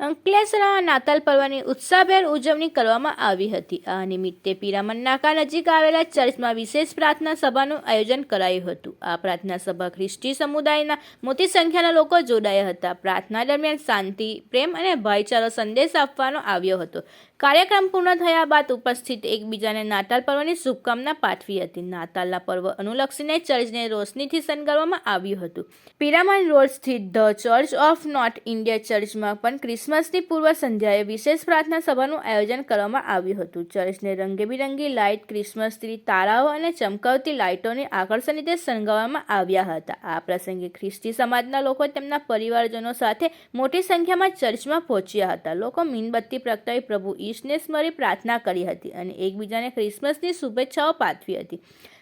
અંકલેશ્વરમાં નાતાલ પર્વની ઉત્સાહભેર ઉજવણી કરવામાં આવી હતી. આ નિમિત્તે પીરામણ નાકા નજીક આવેલા ચર્ચમાં વિશેષ પ્રાર્થના સભાનું આયોજન કરાયું હતું. આ પ્રાર્થના સભા ખ્રિસ્તી સમુદાયના મોટી સંખ્યાના લોકો જોડાયા હતા. પ્રાર્થના દરમિયાન શાંતિ, પ્રેમ અને ભાઈચારો સંદેશ આપવાનો આવ્યો હતો. કાર્યક્રમ પૂર્ણ થયા બાદ ઉપસ્થિત એકબીજાને નાતાલ પર્વની શુભકામના પાઠવી હતી. નાતાલના પર્વ અનુલક્ષીને ચર્ચને રોશનીથી શણગારવામાં આવ્યું હતું. પીરામણ રોડ સ્થિત the church of north India ચર્ચમાં પણ ક્રિસમસની પૂર્વ સંધ્યાએ વિશેષ પ્રાર્થના સભાનું આયોજન કરવામાં આવ્યું હતું. ચર્ચને રંગબેરંગી લાઇટ ક્રિસમસ ટ્રી તારાઓ અને ચમકાવતી લાઇટોને આકર્ષણ રીતે શણગાવવામાં આવ્યા હતા. આ પ્રસંગે ખ્રિસ્તી સમાજના લોકો તેમના પરિવારજનો સાથે મોટી સંખ્યામાં ચર્ચમાં પહોંચ્યા હતા. લોકો મીણબત્તી પ્રગટાવી પ્રભુ ઈશને સ્મરી પ્રાર્થના કરી હતી અને એકબીજાને ક્રિસમસની શુભેચ્છાઓ પાઠવી હતી.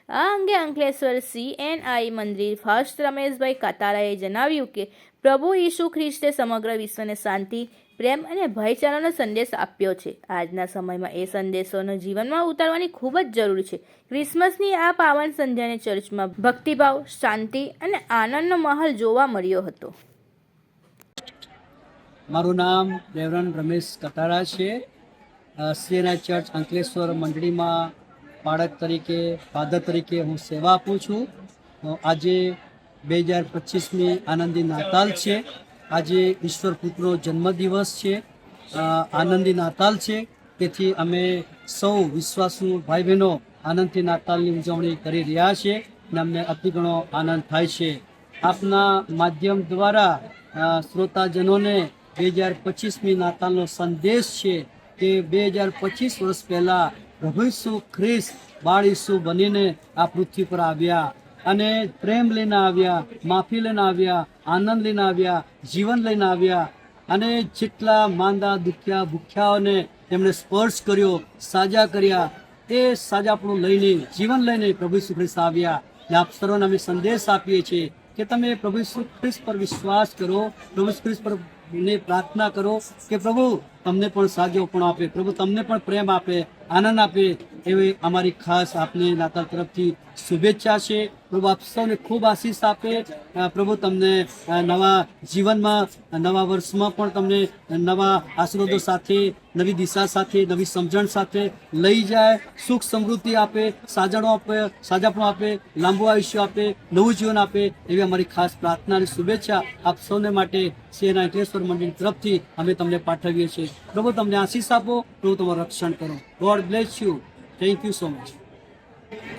આ અંગે અંકલેશ્વર સીએનઆઈ મંદિર ફર્સ્ટ રમેશભાઈ કાતારાએ જણાવ્યું કે, પ્રભુ ઈસુ ખ્રિસ્તે સમગ્ર વિશ્વને શાંતિ, પ્રેમ અને ભાઈચારાનો સંદેશ આપ્યો છે. આજના સમયમાં એ સંદેશોનો જીવનમાં ઉતારવાની ખૂબ જ જરૂર છે. ક્રિસમસની આ પાવન સંધ્યાને ચર્ચમાં ભક્તિભાવ, શાંતિ અને આનંદનો માહોલ જોવા મળ્યો હતો. મારું નામ દેવરન રમેશ કટારા છે. શ્રીના ચર્ચ અંકલેશ્વર મંડળીમાં બાળક તરીકે ફાધર તરીકે હું સેવા આપું છું. આજે બે હજાર પચીસમી આનંદી નાતાલ છે. આજે ઈશ્વર પુત્રનો જન્મદિવસ છે. આનંદી નાતાલ છે. તેથી અમે સૌ વિશ્વાસુ ભાઈ બહેનો આનંદથી નાતાલની ઉજવણી કરી રહ્યા છે અને અમને અતિ ઘણો આનંદ થાય છે. આપના માધ્યમ દ્વારા શ્રોતાજનોને બે હજાર પચીસમી નાતાલનો સંદેશ છે કે બે હજાર પચીસ વર્ષ પહેલાં પ્રભુ ઈસુ ખ્રિસ્ત બાળ બનીને આ પૃથ્વી પર આવ્યા અને પ્રેમ લઈને આવ્યા, માફી લઈને આવ્યા, આનંદ લઈને આવ્યા, જીવન લઈને આવ્યા અને જેટલા માંદા, દુખ્યા, ભૂખ્યાઓને તેમણે સ્પર્શ કર્યો, સાજા કર્યા, એ સાજાપણું લઈને, જીવન લઈને પ્રભુ ઈસુ ખ્રિસ્ત આવ્યા. ને આપ સર્વને અમે સંદેશ આપીએ છીએ કે તમે પ્રભુ ઈસુ ખ્રિસ્ત પર વિશ્વાસ કરો, પ્રભુ ખ્રિસ્ત પર ને પ્રાર્થના કરો કે પ્રભુ, તમને પણ સાજો પણ આપે. પ્રભુ, તમને પણ પ્રેમ આપે, આનંદ આપે. એવી અમારી ખાસ આપને નાતાલ તરફથી શુભેચ્છા છે. પ્રભુ આપ સૌને ખૂબ આશીષ આપે. પ્રભુ તમને નવા જીવનમાં નવા વર્ષમાં પણ તમને નવા આશીર્વાદો સાથે, નવી દિશા સાથે, નવી સમજણ સાથે લઈ જાય, સુખ સમૃદ્ધિ આપે, સાજણો આપે, સાજાપણું આપે, લાંબુ આયુષ્ય આપે, નવું જીવન આપે એવી અમારી ખાસ પ્રાર્થના અને શુભેચ્છા આપ સૌને માટે અંકલેશ્વર મંદિર તરફથી અમે તમને પાઠવીએ છીએ. પ્રભુ તમને આશીષ આપો, પ્રભુ તમારું રક્ષણ કરો. God bless you. Thank you so much